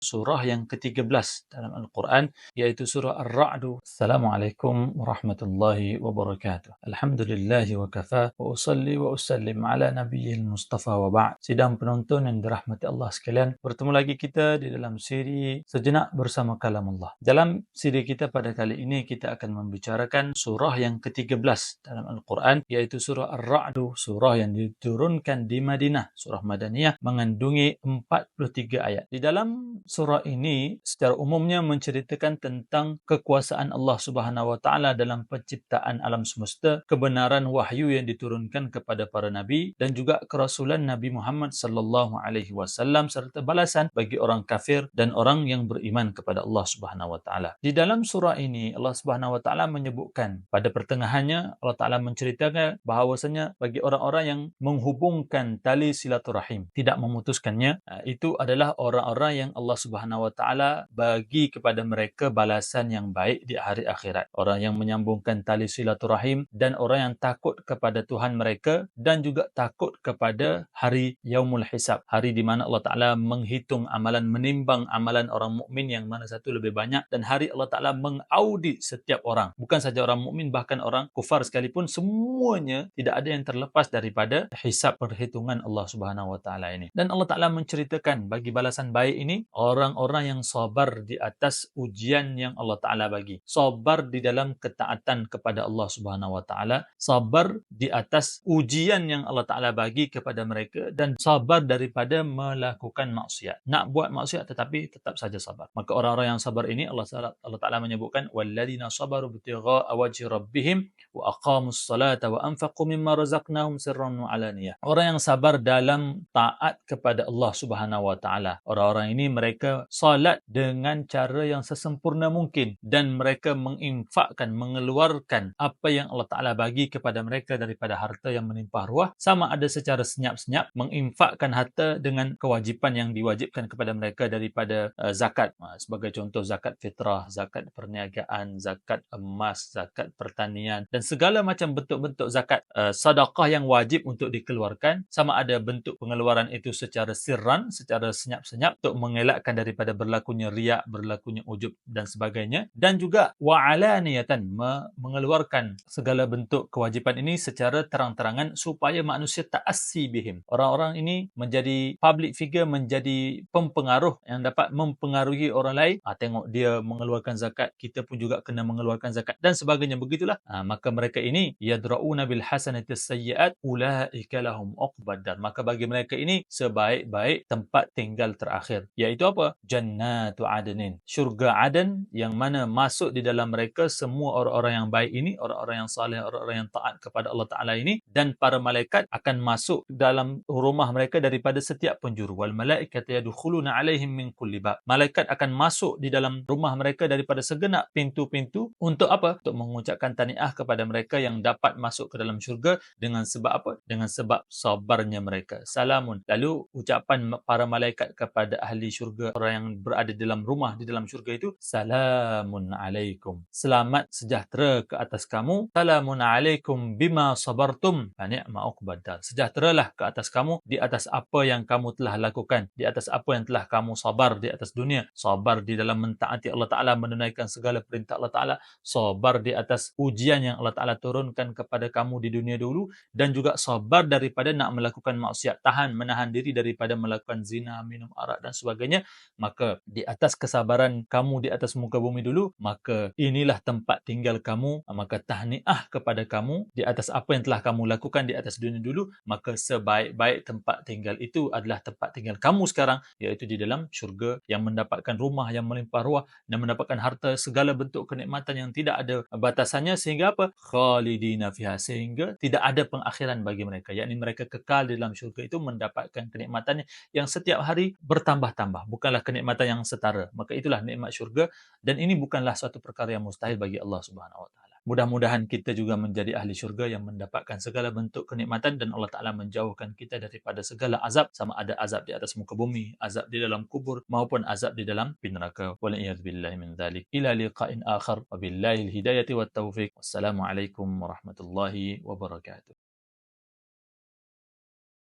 surah yang ke-13 dalam Al-Quran iaitu surah Ar-Ra'd. Assalamualaikum warahmatullahi wabarakatuh. Alhamdulillahi wa kafa wa usalli wa usallim ala nabiyyil mustafa wa ba'd. Sidang penonton yang dirahmati Allah sekalian, bertemu lagi kita di dalam siri Sejenak bersama Kalam Allah. Dalam siri kita pada kali ini kita akan membicarakan surah yang ke-13 dalam Al-Quran iaitu surah Ar-Ra'd, surah yang diturunkan di Madinah, surah Madaniyah mengandungi 43 ayat. Di dalam surah ini secara umumnya menceritakan tentang kekuasaan Allah Subhanahu Wa Taala dalam penciptaan alam semesta, kebenaran wahyu yang diturunkan kepada para nabi dan juga kerasulan Nabi Muhammad sallallahu alaihi wasallam serta balasan bagi orang kafir dan orang yang beriman kepada Allah Subhanahu Wa Taala. Di dalam surah ini Allah Subhanahu Wa Taala menyebutkan pada pertengahannya Allah Taala menceritakan bahawasanya bagi orang-orang yang menghubungkan tali silaturahim tidak memutuskannya itu adalah orang-orang yang Allah Allah Subhanahu Wa Taala bagi kepada mereka balasan yang baik di hari akhirat. Orang yang menyambungkan tali silaturahim dan orang yang takut kepada Tuhan mereka dan juga takut kepada hari Yaumul Hisab, hari di mana Allah Taala menghitung amalan menimbang amalan orang mukmin yang mana satu lebih banyak dan hari Allah Taala mengaudit setiap orang. Bukan saja orang mukmin bahkan orang kufar sekalipun semuanya tidak ada yang terlepas daripada hisab perhitungan Allah Subhanahu Wa Taala ini. Dan Allah Taala menceritakan bagi balasan baik ini orang-orang yang sabar di atas ujian yang Allah Taala bagi. Sabar di dalam ketaatan kepada Allah Subhanahu Wa Taala, sabar di atas ujian yang Allah Taala bagi kepada mereka dan sabar daripada melakukan maksiat. Nak buat maksiat tetapi tetap saja sabar. Maka orang-orang yang sabar ini Allah Taala Allah Taala menyebutkan walladzina sabaru bitigha wajhi rabbihim wa aqamus salata wa anfaqu mimma razaqnahum sirran wa alaniyah. Orang yang sabar dalam taat kepada Allah Subhanahu Wa Taala. Orang-orang ini mereka mereka salat dengan cara yang sesempurna mungkin dan mereka menginfakkan, mengeluarkan apa yang Allah Ta'ala bagi kepada mereka daripada harta yang menimpah ruah. Sama ada secara senyap-senyap menginfakkan harta dengan kewajipan yang diwajibkan kepada mereka daripada uh, zakat. Uh, sebagai contoh zakat fitrah, zakat perniagaan, zakat emas, zakat pertanian dan segala macam bentuk-bentuk zakat uh, sedekah yang wajib untuk dikeluarkan. Sama ada bentuk pengeluaran itu secara sirran, secara senyap-senyap untuk mengelakkan dielakkan daripada berlakunya riak, berlakunya ujub dan sebagainya dan juga wa'alaniyatan mengeluarkan segala bentuk kewajipan ini secara terang-terangan supaya manusia ta'assi bihim. Orang-orang ini menjadi public figure, menjadi pempengaruh yang dapat mempengaruhi orang lain. Ha, tengok dia mengeluarkan zakat, kita pun juga kena mengeluarkan zakat dan sebagainya. Begitulah. Ha, maka mereka ini yadra'una bil hasanati sayyi'at ulaika lahum uqbad Maka bagi mereka ini sebaik-baik tempat tinggal terakhir. Iaitu apa? Apa? Jannatu Adnin. Syurga Aden yang mana masuk di dalam mereka semua orang-orang yang baik ini, orang-orang yang saleh, orang-orang yang taat kepada Allah Taala ini dan para malaikat akan masuk dalam rumah mereka daripada setiap penjuru. Wal malaikatu yadkhuluna alaihim min kulli bab. Malaikat akan masuk di dalam rumah mereka daripada segenap pintu-pintu untuk apa? Untuk mengucapkan tahniah kepada mereka yang dapat masuk ke dalam syurga dengan sebab apa? Dengan sebab sabarnya mereka. Salamun. Lalu ucapan para malaikat kepada ahli syurga orang yang berada dalam rumah di dalam syurga itu salamun alaikum. Selamat sejahtera ke atas kamu. Salamun alaikum bima sabartum. Ni'ma uqbadal sejahteralah ke atas kamu di atas apa yang kamu telah lakukan di atas apa yang telah kamu sabar di atas dunia. Sabar di dalam mentaati Allah taala menunaikan segala perintah Allah taala. Sabar di atas ujian yang Allah taala turunkan kepada kamu di dunia dulu. Dan juga sabar daripada nak melakukan maksiat. Tahan menahan diri daripada melakukan zina minum arak dan sebagainya maka di atas kesabaran kamu di atas muka bumi dulu maka inilah tempat tinggal kamu. Maka tahniah kepada kamu di atas apa yang telah kamu lakukan di atas dunia dulu maka sebaik-baik tempat tinggal itu adalah tempat tinggal kamu sekarang iaitu di dalam syurga yang mendapatkan rumah yang melimpah ruah dan mendapatkan harta segala bentuk kenikmatan yang tidak ada batasannya. Sehingga apa? Khalidina fiha. Sehingga tidak ada pengakhiran bagi mereka. Yakni mereka kekal di dalam syurga itu mendapatkan kenikmatannya yang setiap hari bertambah-tambah bukanlah kenikmatan yang setara. Maka itulah nikmat syurga dan ini bukanlah suatu perkara yang mustahil bagi Allah Subhanahu wa taala. Mudah-mudahan kita juga menjadi ahli syurga yang mendapatkan segala bentuk kenikmatan dan Allah Taala menjauhkan kita daripada segala azab sama ada azab di atas muka bumi, azab di dalam kubur maupun azab di dalam neraka. Waliyadzubillahi min dzalik. Ila liqa'in akhar. Wabillahi alhidayati wat taufiq. Wassalamualaikum warahmatullahi wabarakatuh.